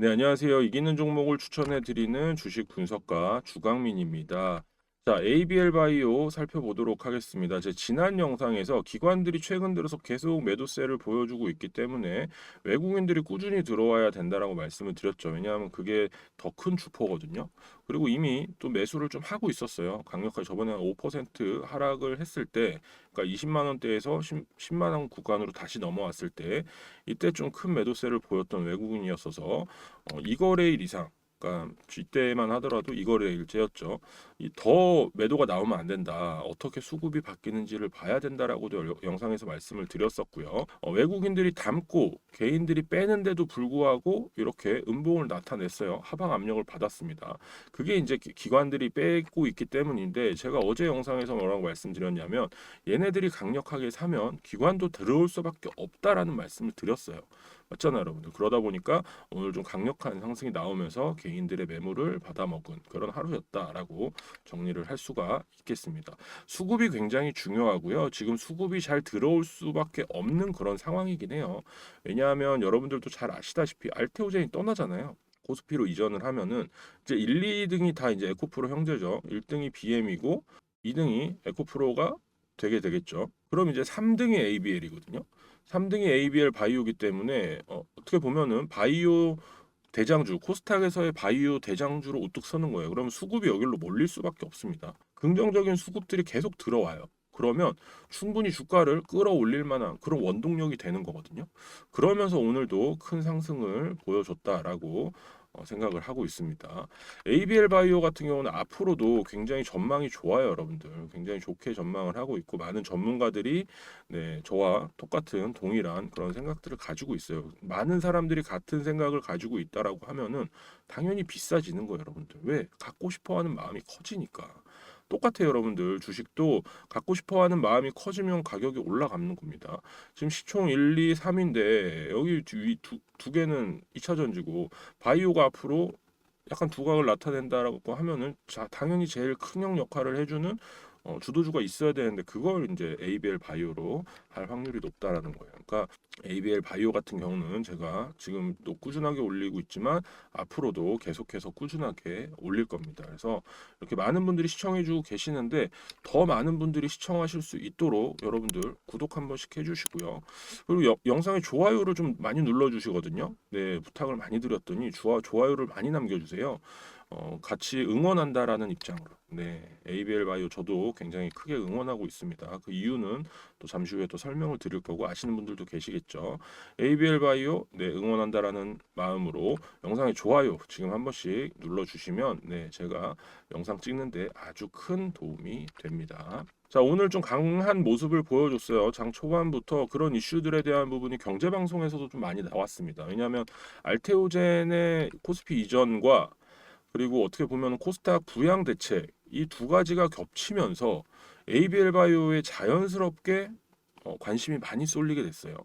네, 안녕하세요. 이기는 종목을 추천해 드리는 주식 분석가 주강민입니다. 자, ABL 바이오 살펴보도록 하겠습니다. 제 지난 영상에서 기관들이 최근 들어서 계속 매도세를 보여주고 있기 때문에 외국인들이 꾸준히 들어와야 된다라고 말씀을 드렸죠. 왜냐하면 그게 더 큰 주포거든요. 그리고 이미 또 매수를 좀 하고 있었어요. 강력하게 저번에 한 5% 하락을 했을 때, 그러니까 20만 원대에서 10, 만원 구간으로 다시 넘어왔을 때, 이때 좀 큰 매도세를 보였던 외국인이었어서 어, 이거래일 이상 그러니까 이때만 하더라도 이거래일째였죠. 이더 매도가 나오면 안 된다. 어떻게 수급이 바뀌는지를 봐야 된다라고도 여- 영상에서 말씀을 드렸었고요. 어, 외국인들이 담고 개인들이 빼는데도 불구하고 이렇게 음봉을 나타냈어요. 하방 압력을 받았습니다. 그게 이제 기- 기관들이 빼고 있기 때문인데 제가 어제 영상에서 뭐라고 말씀드렸냐면 얘네들이 강력하게 사면 기관도 들어올 수밖에 없다라는 말씀을 드렸어요. 맞잖아요, 여러분들. 그러다 보니까 오늘 좀 강력한 상승이 나오면서 개인들의 매물을 받아먹은 그런 하루였다라고 정리를 할 수가 있겠습니다. 수급이 굉장히 중요하고요. 지금 수급이 잘 들어올 수밖에 없는 그런 상황이긴 해요. 왜냐하면 여러분들도 잘 아시다시피 알테오젠이 떠나잖아요. 코스피로 이전을 하면은 이제 1, 2등이 다 이제 에코프로 형제죠. 1등이 BM이고 2등이 에코프로가 되게 되겠죠. 그럼 이제 3등이 ABL이거든요. 3등이 ABL 바이오기 때문에 어, 어떻게 보면은 바이오 대장주 코스닥에서의 바이오 대장주로 우뚝 서는 거예요. 그러면 수급이 여기로 몰릴 수밖에 없습니다. 긍정적인 수급들이 계속 들어와요. 그러면 충분히 주가를 끌어올릴 만한 그런 원동력이 되는 거거든요. 그러면서 오늘도 큰 상승을 보여줬다라고 어, 생각을 하고 있습니다. ABL 바이오 같은 경우는 앞으로도 굉장히 전망이 좋아요, 여러분들. 굉장히 좋게 전망을 하고 있고 많은 전문가들이 네, 저와 똑같은 동일한 그런 생각들을 가지고 있어요. 많은 사람들이 같은 생각을 가지고 있다라고 하면은 당연히 비싸지는 거예요, 여러분들. 왜? 갖고 싶어 하는 마음이 커지니까. 똑같아요, 여러분들. 주식도 갖고 싶어 하는 마음이 커지면 가격이 올라가는 겁니다. 지금 시총 1, 2, 3인데 여기 두, 두, 두 개는 2차 전지고 바이오가 앞으로 약간 두각을 나타낸다라고 하면은 자, 당연히 제일 큰 형 역할을 해주는 어, 주도주가 있어야 되는데 그걸 이제 ABL 바이오로 할 확률이 높다라는 거예요. 그러니까 ABL 바이오 같은 경우는 제가 지금도 꾸준하게 올리고 있지만 앞으로도 계속해서 꾸준하게 올릴 겁니다. 그래서 이렇게 많은 분들이 시청해주고 계시는데 더 많은 분들이 시청하실 수 있도록 여러분들 구독 한 번씩 해주시고요. 그리고 여- 영상에 좋아요를 좀 많이 눌러주시거든요. 네 부탁을 많이 드렸더니 좋아 좋아요를 많이 남겨주세요. 어, 같이 응원한다라는 입장으로. 네, ABL 바이오 저도 굉장히 크게 응원하고 있습니다. 그 이유는 또 잠시 후에 또 설명을 드릴 거고 아시는 분들도 계시겠죠. ABL 바이오 네, 응원한다라는 마음으로 영상에 좋아요 지금 한 번씩 눌러 주시면 네, 제가 영상 찍는데 아주 큰 도움이 됩니다. 자, 오늘 좀 강한 모습을 보여줬어요. 장 초반부터 그런 이슈들에 대한 부분이 경제 방송에서도 좀 많이 나왔습니다. 왜냐하면 알테오젠의 코스피 이전과 그리고 어떻게 보면 코스닥 부양 대책 이 두 가지가 겹치면서 ABL 바이오에 자연스럽게 어, 관심이 많이 쏠리게 됐어요.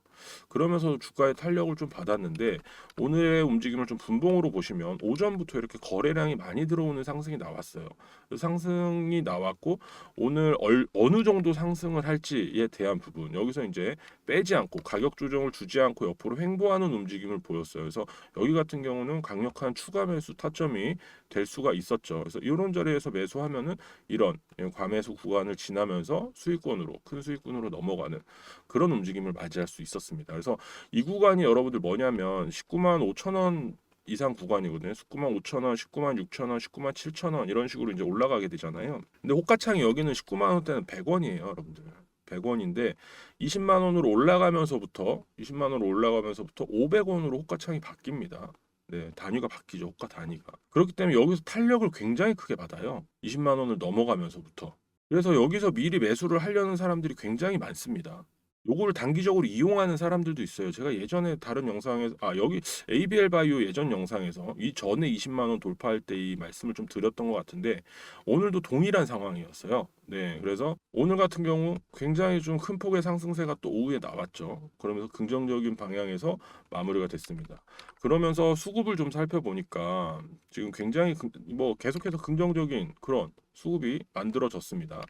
그러면서 주가의 탄력을 좀 받았는데 오늘의 움직임을 좀 분봉으로 보시면 오전부터 이렇게 거래량이 많이 들어오는 상승이 나왔어요. 그 상승이 나왔고 오늘 얼, 어느 정도 상승을 할지에 대한 부분 여기서 이제 빼지 않고 가격 조정을 주지 않고 옆으로 횡보하는 움직임을 보였어요. 그래서 여기 같은 경우는 강력한 추가 매수 타점이 될 수가 있었죠. 그래서 이런 자리에서 매수하면은 이런 과매수 구간을 지나면서 수익권으로 큰 수익권으로 넘어가는 그런 움직임을 맞이할 수 있었습니다. 그래서 이 구간이 여러분들 뭐냐면 19만 5천 원 이상 구간이거든요. 19만 5천 원, 19만 6천 원, 19만 7천 원 이런 식으로 이제 올라가게 되잖아요. 근데 호가창이 여기는 19만 원대는 100원이에요, 여러분들. 100원인데 20만 원으로 올라가면서부터 20만 원으로 올라가면서부터 500원으로 호가창이 바뀝니다. 네, 단위가 바뀌죠. 호가 단위가. 그렇기 때문에 여기서 탄력을 굉장히 크게 받아요. 20만 원을 넘어가면서부터. 그래서 여기서 미리 매수를 하려는 사람들이 굉장히 많습니다. 요거를 단기적으로 이용하는 사람들도 있어요. 제가 예전에 다른 영상에서 아 여기 ABL 바이오 예전 영상에서 이 전에 20만 원 돌파할 때 이 말씀을 좀 드렸던 것 같은데 오늘도 동일한 상황이었어요. 네, 그래서 오늘 같은 경우 굉장히 좀 큰 폭의 상승세가 또 오후에 나왔죠. 그러면서 긍정적인 방향에서 마무리가 됐습니다. 그러면서 수급을 좀 살펴보니까 지금 굉장히 긍- 뭐 계속해서 긍정적인 그런 수급이 만들어졌습니다.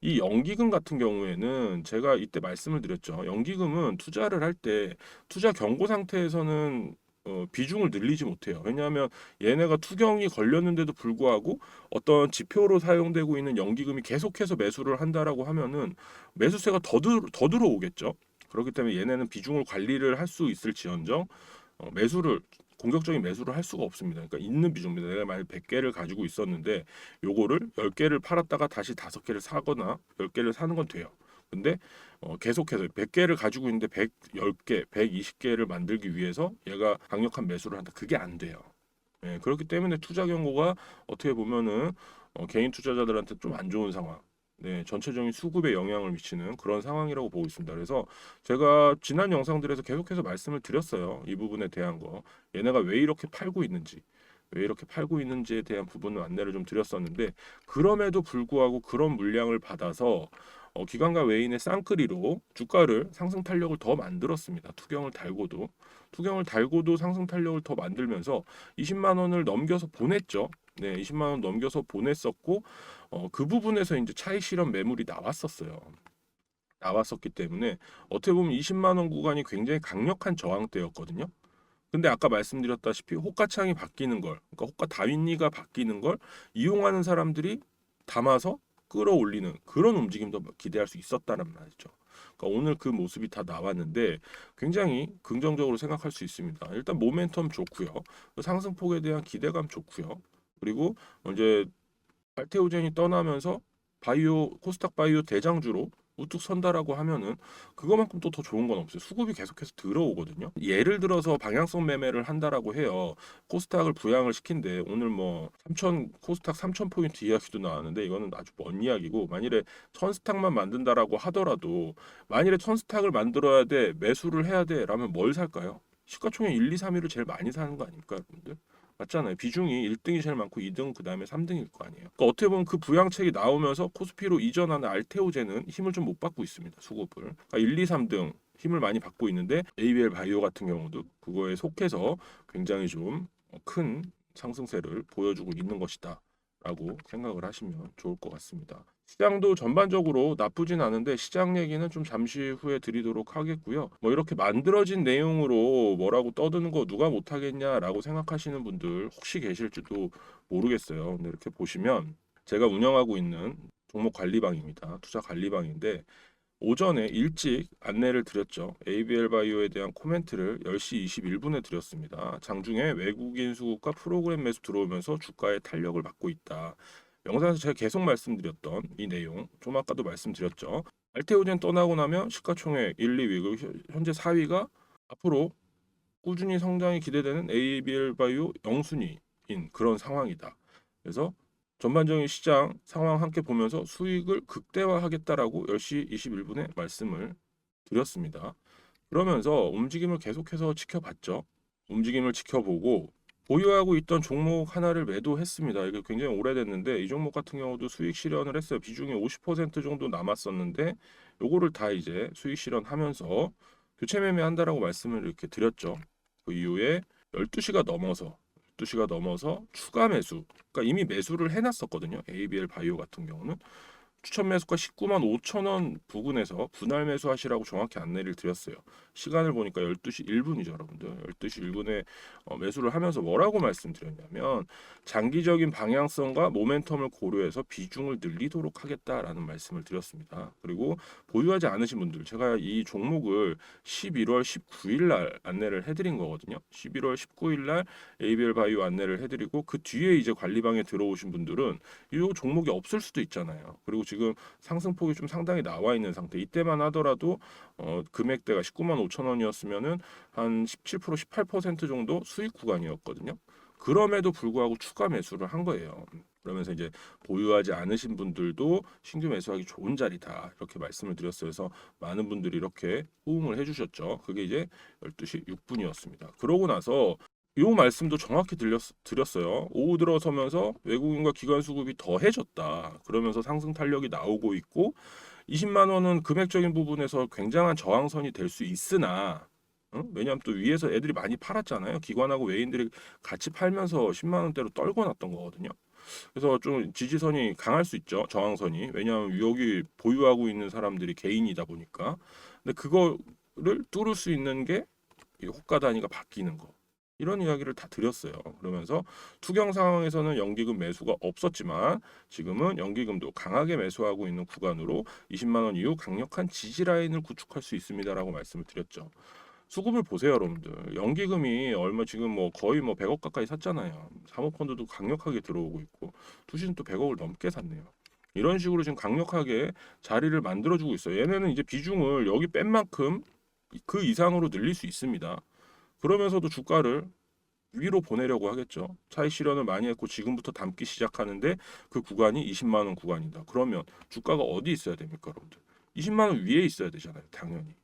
이 연기금 같은 경우에는 제가 이때 말씀을 드렸죠. 연기금은 투자를 할 때 투자 경고 상태에서는 어, 비중을 늘리지 못해요. 왜냐하면 얘네가 투경이 걸렸는데도 불구하고 어떤 지표로 사용되고 있는 연기금이 계속해서 매수를 한다라고 하면은 매수세가 더, 들, 더 들어오겠죠. 그렇기 때문에 얘네는 비중을 관리를 할 수 있을지언정 어, 매수를 공격적인 매수를 할 수가 없습니다. 그러니까 있는 비중입니다. 내가 만약 100개를 가지고 있었는데 요거를 10개를 팔았다가 다시 5개를 사거나 10개를 사는 건 돼요. 근데 어, 계속해서 100개를 가지고 있는데 110개, 120개를 만들기 위해서 얘가 강력한 매수를 한다. 그게 안 돼요. 예, 그렇기 때문에 투자 경고가 어떻게 보면은 어, 개인 투자자들한테 좀 안 좋은 상황. 네, 전체적인 수급에 영향을 미치는 그런 상황이라고 보고 있습니다. 그래서 제가 지난 영상들에서 계속해서 말씀을 드렸어요. 이 부분에 대한 거. 얘네가 왜 이렇게 팔고 있는지, 왜 이렇게 팔고 있는지에 대한 부분을 안내를 좀 드렸었는데 그럼에도 불구하고 그런 물량을 받아서 어, 기관과 외인의 쌍끌이로 주가를 상승 탄력을 더 만들었습니다. 투경을 달고도 투경을 달고도 상승 탄력을 더 만들면서 20만 원을 넘겨서 보냈죠. 네, 20만 원 넘겨서 보냈었고 어, 그 부분에서 이제 차익 실현 매물이 나왔었어요. 나왔었기 때문에 어떻게 보면 20만 원 구간이 굉장히 강력한 저항대였거든요. 근데 아까 말씀드렸다시피 호가창이 바뀌는 걸, 그러니까 호가 다윈리가 바뀌는 걸 이용하는 사람들이 담아서 끌어올리는 그런 움직임도 기대할 수 있었다는 말이죠. 그러니까 오늘 그 모습이 다 나왔는데 굉장히 긍정적으로 생각할 수 있습니다. 일단 모멘텀 좋고요. 상승폭에 대한 기대감 좋고요. 그리고 이제 알테오젠이 떠나면서 바이오 코스닥 바이오 대장주로 우뚝 선다라고 하면은 그거만큼 또 더 좋은 건 없어요. 수급이 계속해서 들어오거든요. 예를 들어서 방향성 매매를 한다라고 해요. 코스닥을 부양을 시킨데 오늘 뭐 3천 코스닥 3천 포인트 이야기도 나왔는데 이거는 아주 먼 이야기고 만일에 천스탁만 만든다라고 하더라도 만일에 천스탁을 만들어야 돼 매수를 해야 돼라면 뭘 살까요? 시가총액 1, 2, 3위를 제일 많이 사는 거 아닙니까, 여러분들? 맞잖아요. 비중이 1등이 제일 많고 2등 그다음에 3등일 거 아니에요. 그러니까 어떻게 보면 그 부양책이 나오면서 코스피로 이전하는 알테오제는 힘을 좀 못 받고 있습니다. 수급을. 그러니까 1, 2, 3등 힘을 많이 받고 있는데 ABL 바이오 같은 경우도 그거에 속해서 굉장히 좀 큰 상승세를 보여주고 있는 것이다. 라고 생각을 하시면 좋을 것 같습니다. 시장도 전반적으로 나쁘진 않은데 시장 얘기는 좀 잠시 후에 드리도록 하겠고요. 뭐 이렇게 만들어진 내용으로 뭐라고 떠드는 거 누가 못하겠냐라고 생각하시는 분들 혹시 계실지도 모르겠어요. 근데 이렇게 보시면 제가 운영하고 있는 종목 관리방입니다. 투자 관리방인데 오전에 일찍 안내를 드렸죠. ABL 바이오에 대한 코멘트를 10시 21분에 드렸습니다. 장중에 외국인 수급과 프로그램 매수 들어오면서 주가의 탄력을 받고 있다. 영상에서 제가 계속 말씀드렸던 이 내용, 좀 아까도 말씀드렸죠. 알테오젠 떠나고 나면 시가총액 1, 2위, 그리고 현재 4위가 앞으로 꾸준히 성장이 기대되는 ABL 바이오 영순위인 그런 상황이다. 그래서 전반적인 시장 상황 함께 보면서 수익을 극대화하겠다라고 10시 21분에 말씀을 드렸습니다. 그러면서 움직임을 계속해서 지켜봤죠. 움직임을 지켜보고 보유하고 있던 종목 하나를 매도했습니다. 이게 굉장히 오래됐는데 이 종목 같은 경우도 수익 실현을 했어요. 비중이 50% 정도 남았었는데 요거를 다 이제 수익 실현하면서 교체 매매한다라고 말씀을 이렇게 드렸죠. 그 이후에 12시가 넘어서 12시가 넘어서 추가 매수. 그러니까 이미 매수를 해놨었거든요. ABL 바이오 같은 경우는 추천 매수가 19만 5천 원 부근에서 분할 매수하시라고 정확히 안내를 드렸어요. 시간을 보니까 12시 1분이죠, 여러분들. 12시 1분에 어, 매수를 하면서 뭐라고 말씀드렸냐면 장기적인 방향성과 모멘텀을 고려해서 비중을 늘리도록 하겠다라는 말씀을 드렸습니다. 그리고 보유하지 않으신 분들, 제가 이 종목을 11월 19일 날 안내를 해드린 거거든요. 11월 19일 날 ABL 바이오 안내를 해드리고 그 뒤에 이제 관리방에 들어오신 분들은 이 종목이 없을 수도 있잖아요. 그리고 지금 상승폭이 좀 상당히 나와 있는 상태. 이때만 하더라도 어, 금액대가 19만 5천 원이었으면은 한 17% 18% 정도 수익 구간이었거든요. 그럼에도 불구하고 추가 매수를 한 거예요. 그러면서 이제 보유하지 않으신 분들도 신규 매수하기 좋은 자리다 이렇게 말씀을 드렸어요. 그래서 많은 분들이 이렇게 호응을 해주셨죠. 그게 이제 12시 6분이었습니다. 그러고 나서 요 말씀도 정확히 들렸, 드렸어요. 오후 들어서면서 외국인과 기관 수급이 더해졌다. 그러면서 상승 탄력이 나오고 있고 20만 원은 금액적인 부분에서 굉장한 저항선이 될 수 있으나 응? 왜냐하면 또 위에서 애들이 많이 팔았잖아요. 기관하고 외인들이 같이 팔면서 10만 원대로 떨궈 놨던 거거든요. 그래서 좀 지지선이 강할 수 있죠. 저항선이. 왜냐하면 여기 보유하고 있는 사람들이 개인이다 보니까. 근데 그거를 뚫을 수 있는 게이 호가 단위가 바뀌는 거. 이런 이야기를 다 드렸어요. 그러면서 투경 상황에서는 연기금 매수가 없었지만 지금은 연기금도 강하게 매수하고 있는 구간으로 20만 원 이후 강력한 지지 라인을 구축할 수 있습니다라고 말씀을 드렸죠. 수급을 보세요, 여러분들. 연기금이 얼마 지금 뭐 거의 뭐 100억 가까이 샀잖아요. 사모펀드도 강력하게 들어오고 있고 투시는 또 100억을 넘게 샀네요. 이런 식으로 지금 강력하게 자리를 만들어주고 있어요. 얘네는 이제 비중을 여기 뺀 만큼 그 이상으로 늘릴 수 있습니다. 그러면서도 주가를 위로 보내려고 하겠죠. 차익 실현을 많이 했고 지금부터 담기 시작하는데 그 구간이 20만 원 구간이다. 그러면 주가가 어디 있어야 됩니까, 여러분들? 20만 원 위에 있어야 되잖아요, 당연히.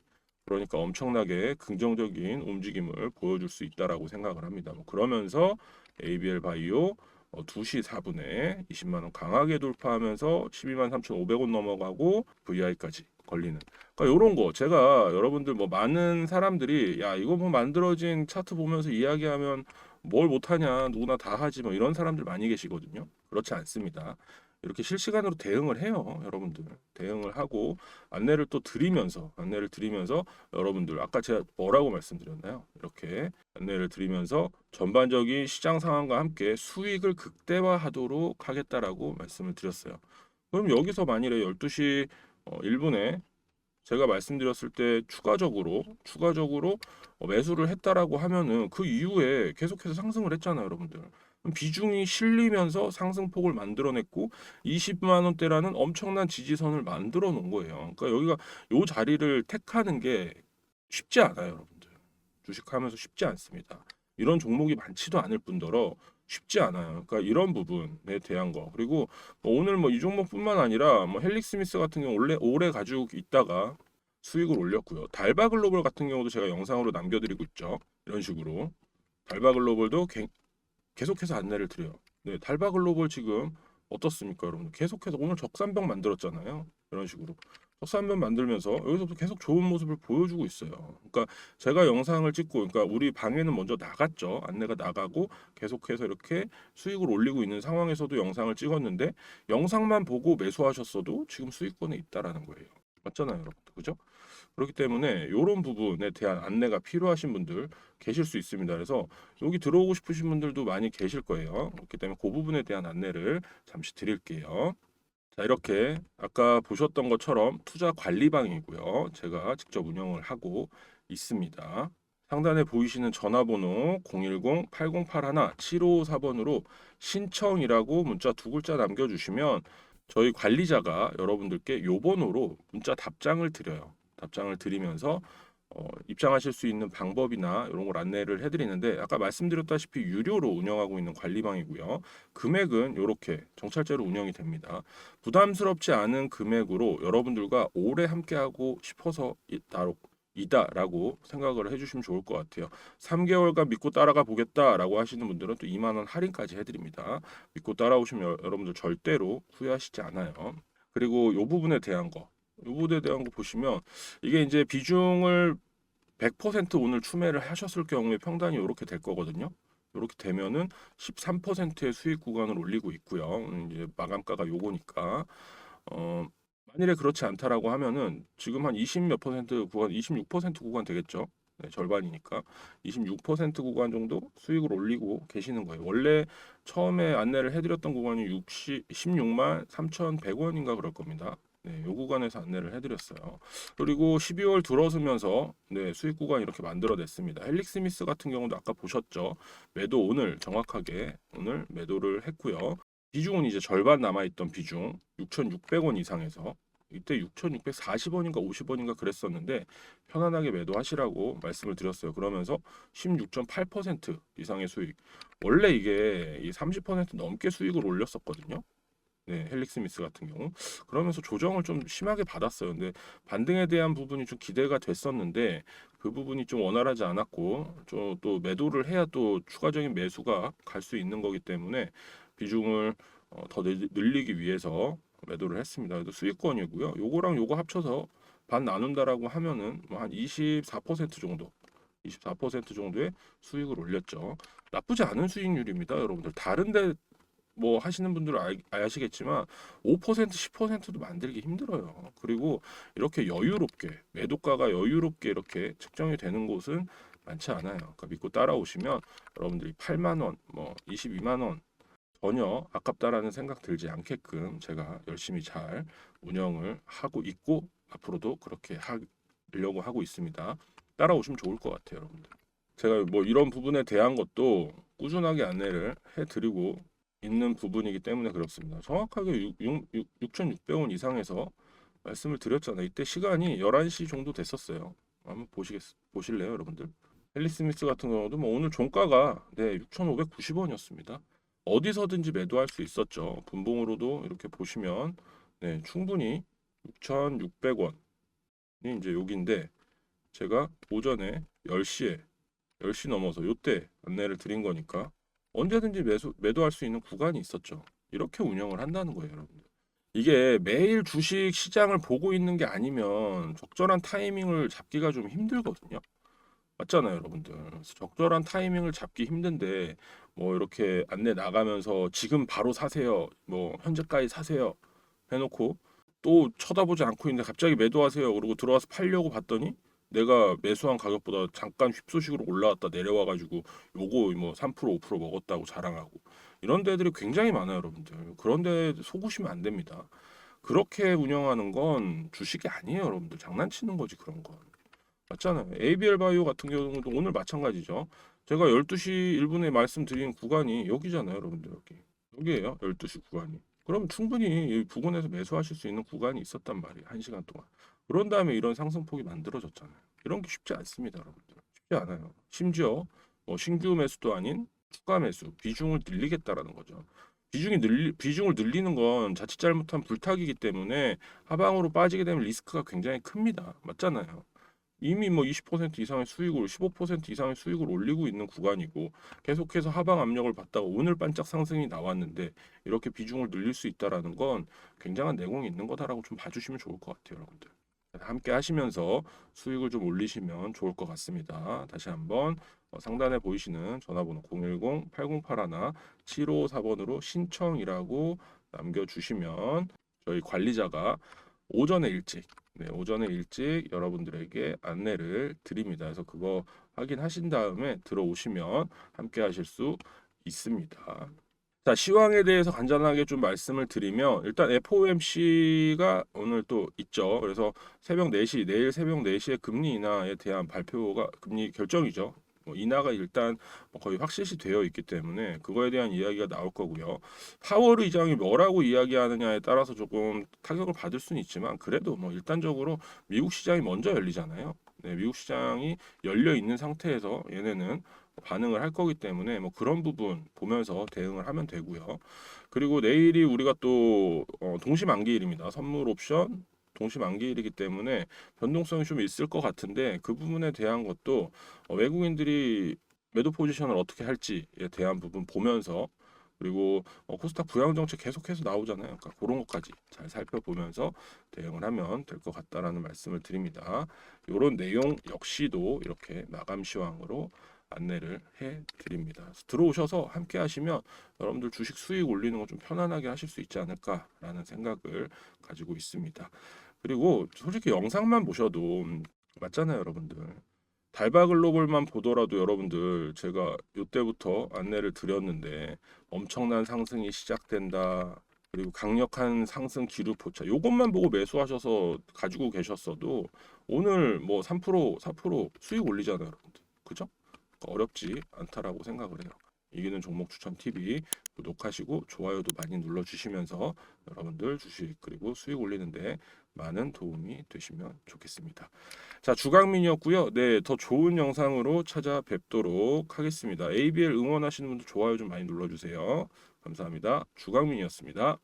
그러니까 엄청나게 긍정적인 움직임을 보여줄 수 있다라고 생각을 합니다. 뭐 그러면서 ABL 바이오 어, 2시 4분에 20만 원 강하게 돌파하면서 12만 3,500원 넘어가고 VI까지 걸리는. 그러니까 이런 거 제가 여러분들 뭐 많은 사람들이 야 이거 뭐 만들어진 차트 보면서 이야기하면 뭘 못하냐 누구나 다 하지 뭐 이런 사람들 많이 계시거든요. 그렇지 않습니다. 이렇게 실시간으로 대응을 해요, 여러분들. 대응을 하고 안내를 또 드리면서 안내를 드리면서 여러분들 아까 제가 뭐라고 말씀드렸나요? 이렇게 안내를 드리면서 전반적인 시장 상황과 함께 수익을 극대화하도록 하겠다라고 말씀을 드렸어요. 그럼 여기서 만일에 12시 어, 1분에 제가 말씀드렸을 때 추가적으로 추가적으로 어, 매수를 했다라고 하면은 그 이후에 계속해서 상승을 했잖아요, 여러분들. 비중이 실리면서 상승폭을 만들어냈고 20만 원대라는 엄청난 지지선을 만들어 놓은 거예요. 그러니까 여기가 요 자리를 택하는 게 쉽지 않아요, 여러분들. 주식하면서 쉽지 않습니다. 이런 종목이 많지도 않을 뿐더러 쉽지 않아요. 그러니까 이런 부분에 대한 거 그리고 뭐 오늘 뭐 이 종목뿐만 아니라 뭐 헬릭 스미스 같은 경우 원래 오래 가지고 있다가 수익을 올렸고요. 달바 글로벌 같은 경우도 제가 영상으로 남겨드리고 있죠. 이런 식으로 달바 글로벌도 개- 계속해서 안내를 드려요. 네, 달바 글로벌 지금 어떻습니까, 여러분? 계속해서 오늘 적산병 만들었잖아요. 이런 식으로 적산병 만들면서 여기서부터 계속 좋은 모습을 보여주고 있어요. 그러니까 제가 영상을 찍고, 그러니까 우리 방에는 먼저 나갔죠. 안내가 나가고 계속해서 이렇게 수익을 올리고 있는 상황에서도 영상을 찍었는데 영상만 보고 매수하셨어도 지금 수익권에 있다라는 거예요. 맞잖아요, 여러분. 그죠? 그렇기 때문에 이런 부분에 대한 안내가 필요하신 분들 계실 수 있습니다. 그래서 여기 들어오고 싶으신 분들도 많이 계실 거예요. 그렇기 때문에 그 부분에 대한 안내를 잠시 드릴게요. 자, 이렇게 아까 보셨던 것처럼 투자 관리 방이고요. 제가 직접 운영을 하고 있습니다. 상단에 보이시는 전화번호 010-8081-7554번으로 신청이라고 문자 두 글자 남겨주시면 저희 관리자가 여러분들께 요 번호로 문자 답장을 드려요. 답장을 드리면서 어, 입장하실 수 있는 방법이나 이런 걸 안내를 해드리는데 아까 말씀드렸다시피 유료로 운영하고 있는 관리방이고요. 금액은 이렇게 정찰제로 운영이 됩니다. 부담스럽지 않은 금액으로 여러분들과 오래 함께하고 싶어서 이따로 이다라고 생각을 해주시면 좋을 것 같아요. 3개월간 믿고 따라가 보겠다라고 하시는 분들은 또 2만 원 할인까지 해드립니다. 믿고 따라오시면 여- 여러분들 절대로 후회하시지 않아요. 그리고 요 부분에 대한 거, 요 부분에 대한 거 보시면 이게 이제 비중을 100% 오늘 추매를 하셨을 경우에 평단이 이렇게 될 거거든요. 이렇게 되면은 13%의 수익 구간을 올리고 있고요. 음, 이제 마감가가 요거니까 어, 만일에 그렇지 않다라고 하면은 지금 한 20 몇 퍼센트 구간, 26% 구간 되겠죠. 네, 절반이니까 26% 구간 정도 수익을 올리고 계시는 거예요. 원래 처음에 안내를 해드렸던 구간이 60, 16만 3,100원인가 그럴 겁니다. 네, 요 구간에서 안내를 해드렸어요. 그리고 12월 들어서면서 네, 수익 구간 이렇게 만들어냈습니다. 헬릭 스미스 같은 경우도 아까 보셨죠. 매도 오늘 정확하게 오늘 매도를 했고요. 비중은 이제 절반 남아있던 비중 6,600원 이상에서 이때 6,640원인가 50원인가 그랬었는데 편안하게 매도하시라고 말씀을 드렸어요. 그러면서 16.8% 이상의 수익. 원래 이게 이30% 넘게 수익을 올렸었거든요. 네, 헬릭 스미스 같은 경우 그러면서 조정을 좀 심하게 받았어요. 근데 반등에 대한 부분이 좀 기대가 됐었는데 그 부분이 좀 원활하지 않았고 좀 또 매도를 해야 또 추가적인 매수가 갈 수 있는 거기 때문에 비중을 어, 더 늘- 늘리기 위해서 매도를 했습니다. 그래도 수익권이고요. 요거랑 요거 합쳐서 반 나눈다라고 하면은 뭐 한 24% 정도 24% 정도의 수익을 올렸죠. 나쁘지 않은 수익률입니다, 여러분들. 다른데 뭐 하시는 분들은 알, 아시겠지만 5% 10%도 만들기 힘들어요. 그리고 이렇게 여유롭게 매도가가 여유롭게 이렇게 측정이 되는 곳은 많지 않아요. 그러니까 믿고 따라오시면 여러분들이 8만 원, 뭐 22만 원 전혀 아깝다라는 생각 들지 않게끔 제가 열심히 잘 운영을 하고 있고 앞으로도 그렇게 하려고 하고 있습니다. 따라오시면 좋을 것 같아요, 여러분들. 제가 뭐 이런 부분에 대한 것도 꾸준하게 안내를 해드리고 있는 부분이기 때문에 그렇습니다. 정확하게 6,600원 이상에서 말씀을 드렸잖아요. 이때 시간이 11시 정도 됐었어요. 한번 보시겠 보실래요, 여러분들? 헬리 스미스 같은 경우도 뭐 오늘 종가가 네, 6,590원이었습니다. 어디서든지 매도할 수 있었죠. 분봉으로도 이렇게 보시면 네, 충분히 6,600원이 이제 여기인데 제가 오전에 10시에 10시 넘어서 요때 안내를 드린 거니까 언제든지 매수, 매도할 수 있는 구간이 있었죠. 이렇게 운영을 한다는 거예요, 여러분들. 이게 매일 주식 시장을 보고 있는 게 아니면 적절한 타이밍을 잡기가 좀 힘들거든요. 맞잖아요, 여러분들. 적절한 타이밍을 잡기 힘든데 뭐 이렇게 안내 나가면서 지금 바로 사세요. 뭐 현재까지 사세요. 해놓고 또 쳐다보지 않고 있는데 갑자기 매도하세요. 그러고 들어와서 팔려고 봤더니 내가 매수한 가격보다 잠깐 휩소식으로 올라왔다 내려와가지고 요거 뭐 3% 5% 먹었다고 자랑하고 이런 데들이 굉장히 많아요, 여러분들. 그런데 속으시면 안 됩니다. 그렇게 운영하는 건 주식이 아니에요, 여러분들. 장난치는 거지 그런 건. 맞잖아요. ABL 바이오 같은 경우도 오늘 마찬가지죠. 제가 12시 1분에 말씀드린 구간이 여기잖아요, 여러분들 여기. 여기에요, 12시 구간이. 그럼 충분히 이 부근에서 매수하실 수 있는 구간이 있었단 말이에요, 1시간 동안. 그런 다음에 이런 상승폭이 만들어졌잖아요. 이런 게 쉽지 않습니다, 여러분들. 쉽지 않아요. 심지어 뭐 신규 매수도 아닌 추가 매수, 비중을 늘리겠다라는 거죠. 비중이 늘리, 비중을 늘리는 건 자칫 잘못한 불탁이기 때문에 하방으로 빠지게 되면 리스크가 굉장히 큽니다. 맞잖아요. 이미 뭐 20% 이상의 수익을 15% 이상의 수익을 올리고 있는 구간이고 계속해서 하방 압력을 받다가 오늘 반짝 상승이 나왔는데 이렇게 비중을 늘릴 수 있다라는 건 굉장한 내공이 있는 거다라고 좀 봐주시면 좋을 것 같아요, 여러분들. 함께 하시면서 수익을 좀 올리시면 좋을 것 같습니다. 다시 한번 어, 상단에 보이시는 전화번호 010-8081-7554번으로 신청이라고 남겨주시면 저희 관리자가 오전에 일찍 네, 오전에 일찍 여러분들에게 안내를 드립니다. 그래서 그거 확인하신 다음에 들어오시면 함께 하실 수 있습니다. 자, 시황에 대해서 간단하게 좀 말씀을 드리면 일단 FOMC가 오늘 또 있죠. 그래서 새벽 4시, 내일 새벽 4시에 금리 인하에 대한 발표가 금리 결정이죠. 뭐 인하가 일단 뭐 거의 확실시 되어 있기 때문에 그거에 대한 이야기가 나올 거고요. 파월 의장이 뭐라고 이야기하느냐에 따라서 조금 타격을 받을 수는 있지만 그래도 뭐 일단적으로 미국 시장이 먼저 열리잖아요. 네, 미국 시장이 열려 있는 상태에서 얘네는 반응을 할 거기 때문에 뭐 그런 부분 보면서 대응을 하면 되고요. 그리고 내일이 우리가 또 어, 동시만기일입니다. 선물 옵션 동시만기일이기 때문에 변동성이 좀 있을 것 같은데 그 부분에 대한 것도 어, 외국인들이 매도 포지션을 어떻게 할지에 대한 부분 보면서 그리고 어, 코스닥 부양 정책 계속해서 나오잖아요. 그러니까 그런 것까지 잘 살펴보면서 대응을 하면 될 것 같다라는 말씀을 드립니다. 이런 내용 역시도 이렇게 마감 시황으로 안내를 해 드립니다. 들어오셔서 함께 하시면 여러분들 주식 수익 올리는 거 좀 편안하게 하실 수 있지 않을까라는 생각을 가지고 있습니다. 그리고 솔직히 영상만 보셔도 음, 맞잖아요, 여러분들. 달바 글로벌만 보더라도 여러분들 제가 이때부터 안내를 드렸는데 엄청난 상승이 시작된다. 그리고 강력한 상승 기류 포차. 요것만 보고 매수하셔서 가지고 계셨어도 오늘 뭐 3% 4% 수익 올리잖아요, 여러분들. 그죠? 어렵지 않다라고 생각을 해요. 이기는 종목 추천 TV 구독하시고 좋아요도 많이 눌러주시면서 여러분들 주식 그리고 수익 올리는데 많은 도움이 되시면 좋겠습니다. 자 주강민이었고요. 네, 더 좋은 영상으로 찾아뵙도록 하겠습니다. ABL 응원하시는 분들 좋아요 좀 많이 눌러주세요. 감사합니다. 주강민이었습니다.